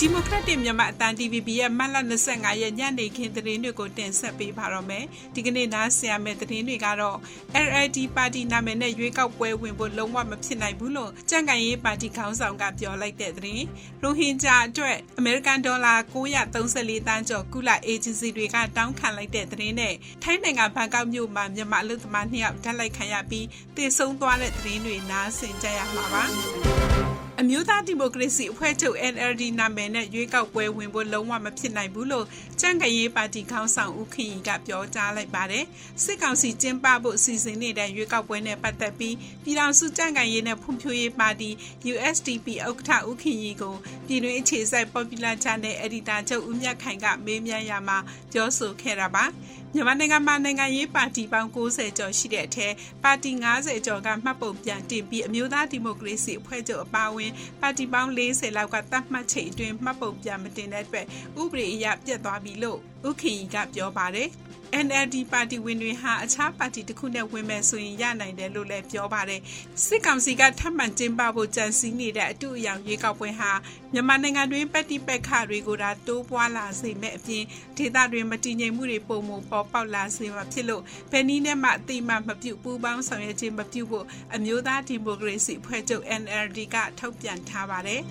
ဒီမိုကရက်တစ်မြန်မာအတန် TVB ရဲ့မတ်လ25ရက်ညနေခင်းသတင်းတွေကိုတင်ဆက်ပေးပါတော့မယ်။ဒီကနေ့နားဆင်ရမယ့်သတင်းတွေကတော့ LLD ပါတီနာမည်နဲ့ရွေးကောက်ပွဲဝင်ဖို့လုံးဝမဖြစ်နိုင်ဘူးလို့ကြံ့ကန်ရေးပါတီခေါင်းဆောင်ကပြောလိုက်တဲ့သတင်း။ရိုဟင်ဂျာအတွက်အမေရိကန်ဒေါ်လာ934တန်းကျော်ကုလအေဂျင်စီတွေကတောင်းခံလိုက်တဲ့သတင်းနဲ့ထိုင်းနိုင်ငံဘန်ကောက်မြို့မှာမြန်မာလူသမားနှစ်ယောက်ဓာတ်လိုက်ခံရပြီးတည်ဆုံသွားတဲ့သတင်းတွေနားဆင်ကြရမှာပါ။ အမျိုးသားဒီမိုကရေစီအဖွဲ့ချုပ် NLD နာမည်နဲ့ရွေးကောက်ပွဲဝင်ဖို့လုံးဝမဖြစ်နိုင်ဘူးလို့ကြံ့ခိုင်ရေးပါတီခေါင်းဆောင်ဦးခင်ရီကပြောကြားလိုက်ပါတယ်။စစ်ကောင်စီကျင်းပဖို့အစီအစဉ်နေတဲ့ရွေးကောက်ပွဲနဲ့ပတ်သက်ပြီးပြည်ထောင်စုကြံ့ခိုင်ရေးနဲ့ဖွံ့ဖြိုးရေးပါတီ USDP ဥက္ကဋ္ဌဦးခင်ရီကိုပြည်တွင်းအခြေစိုက် Popular Channel Editor ချုပ်ဦးမြတ်ခိုင်ကမေးမြန်းရမှာပြောဆိုခဲ့တာပါ။မြန်မာနိုင်ငံမှာနိုင်ငံရေးပါတီပေါင်း90ကျော်ရှိတဲ့အထက်ပါတီ90ကျော်ကမှတ်ပုံပြန်တင်ပြီးအမျိုးသားဒီမိုကရေစီအဖွဲ့ချုပ်အပါအဝင်ပါတီပေါင်း40လောက်ကသတ်မှတ်ချိန်အတွင်းမှတ်ပုံပြန်မတင်တဲ့အတွက်ဥပဒေအရပြတ်သွားပြီလို့ဥခင်ကြီးကပြောပါတယ်။ NLD ပါတီဝင်တွေဟာအခြားပါတီတစ်ခုနဲ့ဝင်မဲ့ဆိုရင်ရနိုင်တယ်လို့လည်းပြောပါတယ်စစ်ကောင်စီကထပ်မံကျင်းပဖို့ကြံစည်နေတဲ့အတူအယောင်ရွေးကောက်ပွဲဟာမြန်မာနိုင်ငံတွင်ပက်တိပက်ခတွေကိုဒါတိုးပွားလာစေမဲ့အပြင်ဒေသတွင်မတည်ငြိမ်မှုတွေပုံမပေါ်ပေါက်လာစေမှာဖြစ်လို့ဘယ်နည်းနဲ့မှအတိမမပြုတ်ပူးပေါင်းဆောင်ရွက်ခြင်းမပြုဖို့အမျိုးသားဒီမိုကရေစီအဖွဲ့ချုပ် NLD ကထုတ်ပြန်ထားပါတယ်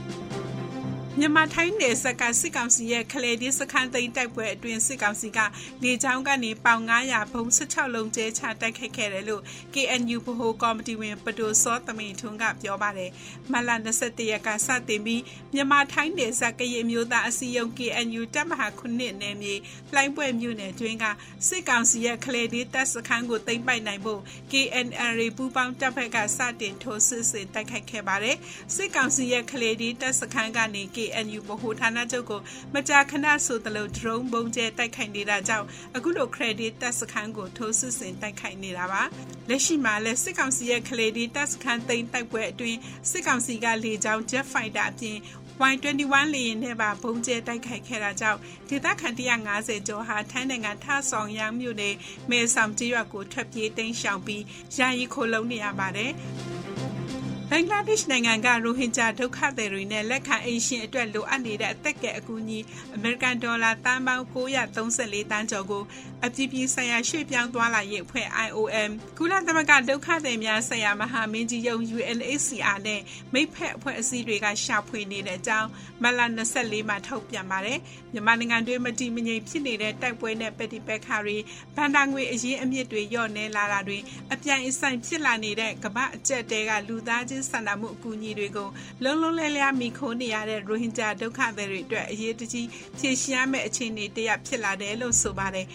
မြန်မာထိုင်းနယ်စပ်ကစစ်ကောင်စီရဲ့ခလေဒီစခန်းသိမ်းတိုက်ပွဲအတွင်းစစ်ကောင်စီကလေကြောင်းကနေပေါင်900ဘုံ16လုံးကျဲချတိုက်ခိုက်ခဲ့တယ်လို့ KNU ဗဟိုကော်မတီဝင်ပတိုစောသမီထွန်းကပြောပါတယ်။မလ21ရက်ကစတင်ပြီးမြန်မာထိုင်းနယ်စပ်ကရင်မျိုးသားအစည်းအရုံး KNU တပ်မဟာခုနှစ်နယ်မြေလှိုင်းပွဲမြို့နယ်တွင်းကစစ်ကောင်စီရဲ့ခလေဒီတပ်စခန်းကိုသိမ်းပိုက်နိုင်ဖို့ KNR ပူးပေါင်းတပ်ဖက်ကစတင်ထိုးစစ်ဆင်တိုက်ခိုက်ခဲ့ပါတယ်။စစ်ကောင်စီရဲ့ခလေဒီတပ်စခန်းကနေ KNU ဗဟိုဌာနချုပ်ကိုမကြာခဏဆိုသလို drone ဘုံကျဲတိုက်ခိုက်နေတာကြောင့်အခုလို credit တပ်စခန်းကိုထိုးစစ်ဆင်တိုက်ခိုက်နေတာပါလက်ရှိမှာလည်းစစ်ကောင်စီရဲ့ credit တပ်စခန်းသိမ်းတိုက်ပွဲအတွင်းစစ်ကောင်စီကလေကြောင်း jet fighter အပြင် Y21 လေယာဉ်နဲ့ပါဘုံကျဲတိုက်ခိုက်ခဲ့တာကြောင့်ဒေသခံ150ကျော်ဟာထိုင်းနိုင်ငံထဆောင်ရန်မြို့နယ်မဲဆောင်ကျေးရွာကိုထွက်ပြေးတိမ်းရှောင်ပြီးယာယီခိုလုံနေရပါတယ် ဘင်္ဂလားဒေ့ရှ်နိုင်ငံကရိုဟင်ဂျာဒုက္ခသည်တွေနဲ့လက်ခံအိမ်ရှင်အတွက်လိုအပ်နေတဲ့အသက်ကဲအကူအညီအမေရိကန်ဒေါ်လာတန်ပေါင်း934တန်းကျော်ကို အပြည်ပြည်ဆိုင်ရာရွှေ့ပြောင်းသွားလာရေးအဖွဲ့ IOM ကုလသမဂ္ဂဒုက္ခသည်များဆိုင်ရာမဟာမင်းကြီးရုံး UNHCR နဲ့မိဖက်အဖွဲ့အစည်းတွေကရှာဖွေနေတဲ့အကြောင်းမလ24မှာထုတ်ပြန်ပါတယ်မြန်မာနိုင်ငံတွင်းမတည်မငြိမ်ဖြစ်နေတဲ့တိုက်ပွဲနဲ့ပဋိပက္ခတွေဗန်ဒါငွေအရင်အမြင့်တွေညော့နေလာတာတွေအပြိုင်အဆိုင်ဖြစ်လာနေတဲ့ကမ္ဘာအကျက်တဲကလူသားချင်းဆန္ဒမှုအကူအညီတွေကိုလုံးလုံးလဲလဲမိခိုးနေရတဲ့ရိုဟင်ဂျာဒုက္ခသည်တွေအတွက်အရေးတကြီးဖြည့်ရှင်းရမယ့်အခြေအနေတရဖြစ်လာတယ်လို့ဆိုပါတယ်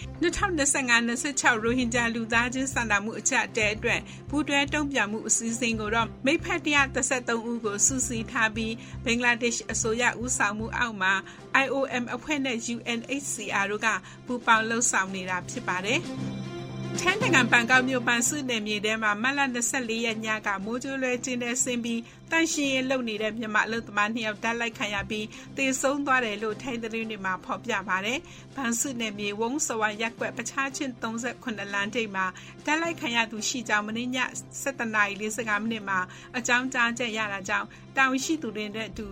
2025-26ရိုဟင်ဂျာလူသားချင်းစာနာမှုအချက်အတဲအတွက်ပူးတွဲတုံ့ပြန်မှုအစည်းအဝေးကိုတော့မိဖက်133ဦးကိုစုစည်းထားပြီးဘင်္ဂလားဒေ့ရှ်အစိုးရဦးဆောင်မှုအောက်မှာ IOM အဖွဲ့နဲ့ UNHCR တို့ကပူးပေါင်းလှုပ်ဆောင်နေတာဖြစ်ပါတယ်။ ထိုင်းနိုင်ငံဘန်ကောက်မြို့ပန်စုနယ်မြေထဲမှာမတ်လ24ရက်ညကမိုးကြိုးလွဲကျင်းတဲ့ဆင်းပြီးတန်ရှင်ရင်လုပ်နေတဲ့မြန်မာအလုပ်သမားနှစ်ယောက်တက်လိုက်ခံရပြီးတေဆုံးသွားတယ်လို့ထိုင်းသတင်းတွေမှာဖော်ပြပါတယ်။ဘန်စုနယ်မြေဝုံစဝါရက်ကွက်ပချားချင်း38လမ်းထိပ်မှာတက်လိုက်ခံရသူရှိကြောင်းမင်းည7:45မိနစ်မှာအကြောင်းကြားချက်ရတာကြောင့်တာဝန်ရှိသူတွေနဲ့အတူ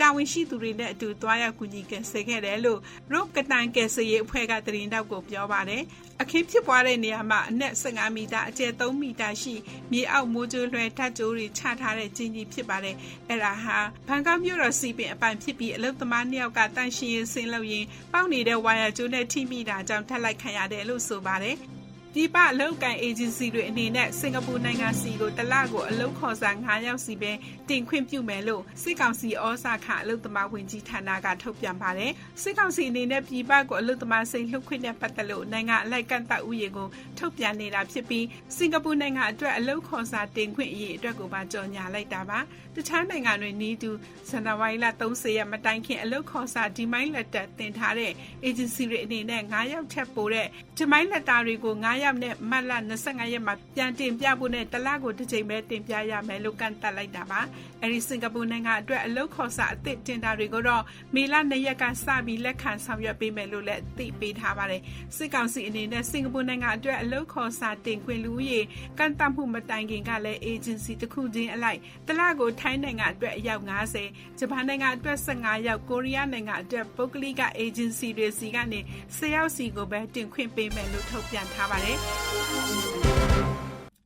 တာဝန်ရှိသူတွေနဲ့အတူသွားရောက်ကူညီကယ်ဆယ်ခဲ့တယ်လို့ Rope ကတန်ကယ်ဆယ်ရေးအဖွဲ့ကသတင်းတောက်ကိုပြောပါတယ်။အခင်းဖြစ်ပွားတဲ့နေရာမှာအနက်15မီတာအကျယ်3မီတာရှိမြေအောက်မိုးကြိုးလွှဲထပ်ကြိုးတွေချထားတဲ့ကျင်းကြီးဖြစ်ပါတယ်။အဲ့ဒါဟာဘန်ကောက်မြို့တော်စီပင်အပိုင်ဖြစ်ပြီးအလုသမားနှစ်ယောက်ကတန့်ရှင်းရေးဆင်းလို့ရင်ပေါက်နေတဲ့ဝါယာကျိုးနဲ့ထိမိတာကြောင့်ထပ်လိုက်ခံရတယ်လို့ဆိုပါတယ်။ ပြည်ပအလုပ်ကန်အေဂျင်စီတွေအနေနဲ့စင်ကာပူနိုင်ငံစီကိုတလကိုအလုပ်ခေါ်စာ9ယောက်စီပဲတင်ခွင့်ပြုမယ်လို့စစ်ကောင်စီဩစာခအလုပ်သမားဝင်ကြီးဌာနကထုတ်ပြန်ပါတယ်စစ်ကောင်စီအနေနဲ့ပြည်ပကိုအလုပ်သမားစိတ်လှုပ်ခွင့်နဲ့ပတ်သက်လို့နိုင်ငံအလိုက်ကန့်သတ်ဥယျာဉ်ကိုထုတ်ပြန်နေတာဖြစ်ပြီးစင်ကာပူနိုင်ငံအတွက်အလုပ်ခေါ်စာတင်ခွင့်အရေးအတွက်ကိုပါကြော်ညာလိုက်တာပါတခြားနိုင်ငံတွေနီးတူဇန်နဝါရီလ30ရက်မတိုင်ခင်အလုပ်ခေါ်စာဒီမိုင်းလက်တာတင်ထားတဲ့ agency တွေအနေနဲ့9ယောက်ထက်ပိုတဲ့ဒီမိုင်းလက်တာတွေကို9 15ယောက်နဲ့မတ်လ25ရက်မှာပြန်တင်ပြဖို့နဲ့တလကိုတစ်ချိန်ပဲတင်ပြရမယ်လို့ကန့်သက်လိုက်တာပါအဲဒီစင်ကာပူနိုင်ငံအတွက်အလုပ်ခေါ်စာအသစ်တင်တာတွေကိုတော့မေလ2ရက်ကစပြီးလက်ခံဆောင်ရွက်ပေးမယ်လို့လည်းသိပေးထားပါတယ်စစ်ကောင်စီအနေနဲ့စင်ကာပူနိုင်ငံအတွက်အလုပ်ခေါ်စာတင်ခွင့်လူဦးရေကန့်သတ်မှုမတိုင်ခင်ကလည်း agency တစ်ခုချင်းအလိုက်တလကိုထိုင်းနိုင်ငံအတွက်အယောက်90ဂျပန်နိုင်ငံအတွက်15ယောက်ကိုရီးယားနိုင်ငံအတွက်ပုဂ္ဂလိက agency တွေစီကနေ10ယောက်စီကိုပဲတင်ခွင့်ပေးမယ်လို့ထုတ်ပြန်ထားပါတယ် Okay.